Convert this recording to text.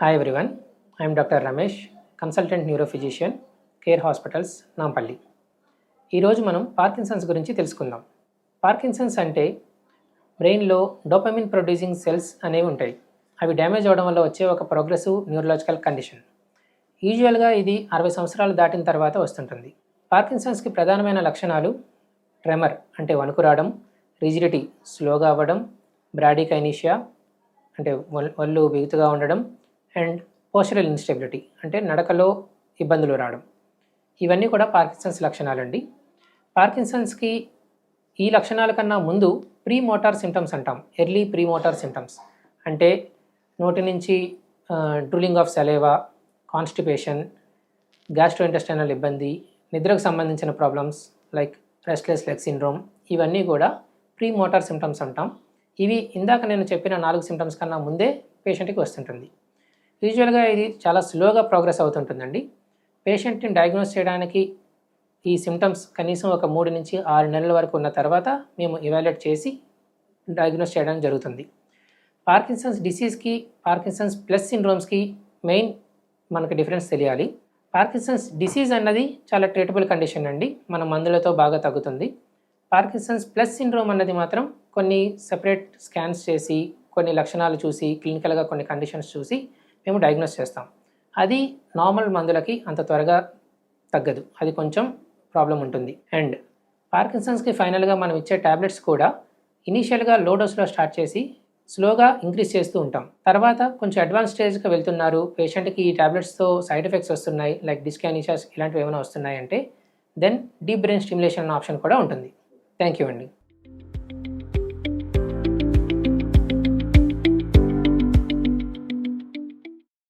Hi everyone I'm doctor Ramesh consultant neurophysician Care Hospitals Nampally ఈరోజు మనం Parkinson's గురించి తెలుసుకుందాం. పార్కిన్సన్స్ అంటే బ్రెయిన్లో డోపమిన్ ప్రొడ్యూసింగ్ సెల్స్ అనేవి ఉంటాయి. అవి డ్యామేజ్ అవడం వల్ల వచ్చే ఒక ప్రోగ్రెసివ్ న్యూరలాజికల్ కండిషన్ యూజువల్గా ఇది అరవై సంవత్సరాలు దాటిన తర్వాత వస్తుంటుంది. పార్కిన్సన్స్కి ప్రధానమైన లక్షణాలు ట్రెమర్ అంటే వణుకు రావడం రిజిడిటీ స్లోగా అవ్వడం బ్రాడీకైనీషియా అంటే ఒళ్ళు బిగుతుగా ఉండడం అండ్ పోస్చరల్ ఇన్స్టెబిలిటీ అంటే నడకలో ఇబ్బందులు రావడం. ఇవన్నీ కూడా పార్కిన్సన్స్ లక్షణాలండి. పార్కిన్సన్స్కి ఈ లక్షణాల కన్నా ముందు ప్రీ మోటార్ సిమ్టమ్స్ అంటాం. ఎర్లీ ప్రీ మోటార్ సిమ్టమ్స్ అంటే నోటి నుంచి drooling of saliva constipation gastrointestinal ఇబ్బంది నిద్రకు సంబంధించిన problems like restless leg syndrome ఇవన్నీ కూడా ప్రీ మోటార్ సిమ్టమ్స్ అంటాం. ఇవి ఇందాక నేను చెప్పిన నాలుగు సిమ్టమ్స్ కన్నా ముందే పేషెంట్కి వస్తుంటుంది. యూజువల్గా ఇది చాలా స్లోగా ప్రోగ్రెస్ అవుతుంటుందండి. పేషెంట్ని డయాగ్నోస్ చేయడానికి ఈ సిమ్టమ్స్ కనీసం ఒక మూడు నుంచి ఆరు నెలల వరకు ఉన్న తర్వాత మేము ఇవాల్యుయేట్ చేసి డయాగ్నోస్ చేయడం జరుగుతుంది. పార్కిన్సన్స్ డిసీజ్కి పార్కిన్సన్స్ ప్లస్ సిండ్రోమ్స్కి మెయిన్ మనకు డిఫరెన్స్ తెలియాలి. పార్కిన్సన్స్ డిసీజ్ అన్నది చాలా ట్రీటబుల్ కండిషన్ అండి. మన మందులతో బాగా తగ్గుతుంది. పార్కిన్సన్స్ ప్లస్ సిండ్రోమ్ అన్నది మాత్రం కొన్ని సెపరేట్ స్కాన్స్ చేసి కొన్ని లక్షణాలు చూసి క్లినికల్గా కొన్ని కండిషన్స్ చూసి మేము డయాగ్నోస్ చేస్తాం. అది నార్మల్ మందులకి అంత త్వరగా తగ్గదు. అది కొంచెం ప్రాబ్లం ఉంటుంది. అండ్ పార్కిన్సన్స్కి ఫైనల్గా మనం ఇచ్చే ట్యాబ్లెట్స్ కూడా ఇనీషియల్గా లో డోస్లో స్టార్ట్ చేసి స్లోగా ఇంక్రీజ్ చేస్తూ ఉంటాం. తర్వాత కొంచెం అడ్వాన్స్ స్టేజ్కి వెళ్తున్నారు. పేషెంట్కి ఈ ట్యాబ్లెట్స్తో సైడ్ ఎఫెక్ట్స్ వస్తున్నాయి. లైక్ డిస్కానిషాస్ ఇలాంటివి ఏమైనా వస్తున్నాయంటే then deep brain stimulation option కూడా ఉంటుంది. థ్యాంక్ యూ అండి.